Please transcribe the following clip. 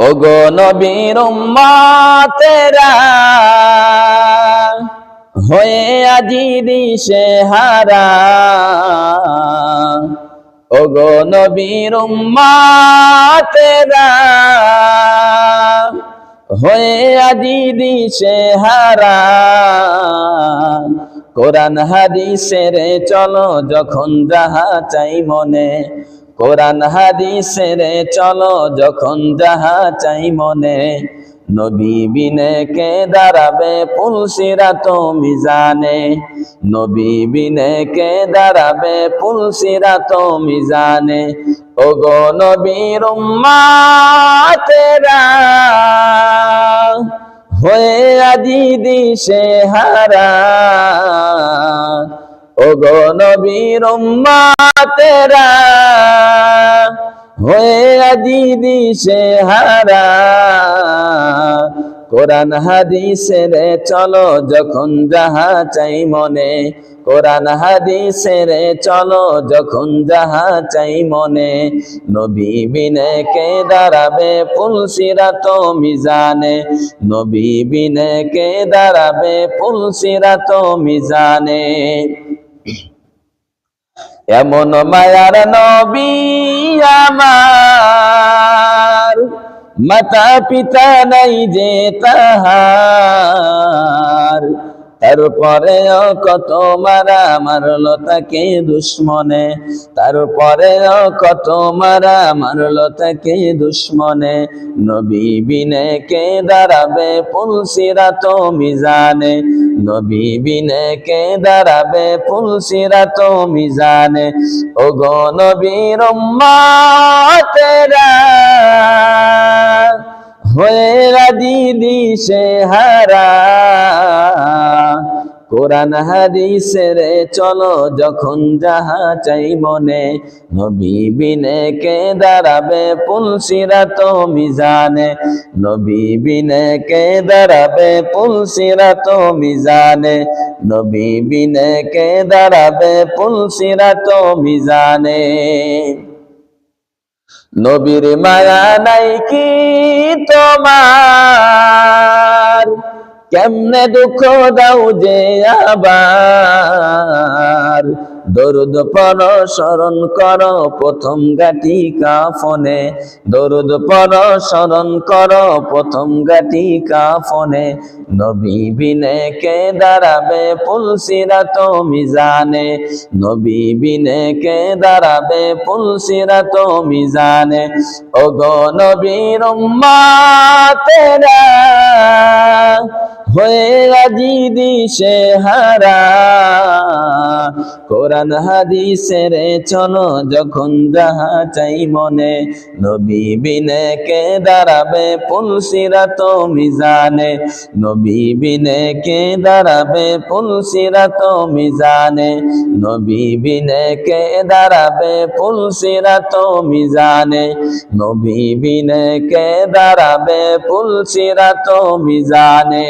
ওগো নবীর উম্মাতেরা, হয়ে আজি দিশে হারা। ওগো নবীর উম্মাতেরা, হয়ে আজি দিশে হারা। কোরআন হাদিসের চলো, যখন যাহা চাই মনে কোরআন হাদিসের চলো যখন যাহা চাই মনে। নবী বিনে কে দাঁড়াবে পুলসিরা তো মিজানে নবী বিনে কে দাঁড়াবে পুলসিরা তো মিজানে ওগো নবীর উম্মাতেরা, হয়ে আজি দিশে হারা। ওগো নবীর উম্মাতেরা, হয়ে আজি দিশে হারা কোরআন হাদিসের চলো যখন যাহা চাই মনে, কোরআন হাদিসের চলো যখন যাহা চাই মনে। নবী বিনে কে দাঁড়াবে ফুলসিরা তো মিজানে, নবী বিনে কে দাঁড়াবে ফুলসিরা তো মিজানে। এমন মায়ার নবী আমার মাতা পিতা নাই যে তাহার। তারপরে কত মারা মারলো তাকে দুশ্মনে। তারপরে কত মারা মারলো তাকে দুশ্মনে। নবী বিনে কে দাঁড়াবে পুলসিরা তো মিজানে। নবী বিনে কে দাঁড়াবে পুলসিরা তো মিজানে। ও গো নবীর তেরা হয়ে দিদি দিশে হারা। কোরআন হাদিসের চলো যখন যাহা চাই মনে। নবী বিনে কে দাঁড়াবে পুলসিরা তো মিজানে নবী বিনে কে দাঁড়াবে পুলসিরা তো মিজানে নবী বিনে কে দাঁড়াবে পুলসিরা তো মিজানে নবীর মায়া নাই কি তোমার? কেমনে দুঃখ দাও যে আবার? দরুদ পর স্মরণ কর, প্রথম গাটি কাফনে। দরুদ পর স্মরণ কর, প্রথম গাটি কাফনে। নবী বিনে কে দাঁড়াবে পুলসিরা তো মিজানে? নবী বিনে কে দাঁড়াবে পুলসিরা তো মিজানে? ও গো নবীর তেরা হয়ে আজি দিশে হারা। কোরআন হাদিসের চলো যখন যাহা চাই মনে, নবী বিনে কে দাঁড়াবে পুলসিরা তো মিজানে? নবী বিনে কে দাঁড়াবে পুলসিরা তো মিজানে? নবী বিনে কে দাঁড়াবে পুলসিরা তো মিজানে? নবী বিনে কে দাঁড়াবে পুলসিরা তো মিজানে?